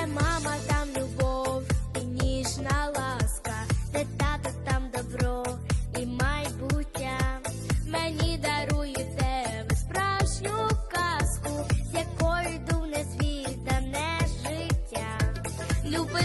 де мама, там любов, і ніжна ласка, де тато, там добро і майбуття. Мені даруєте ви справжню казку, з якою йду не світа, не життя. Люби.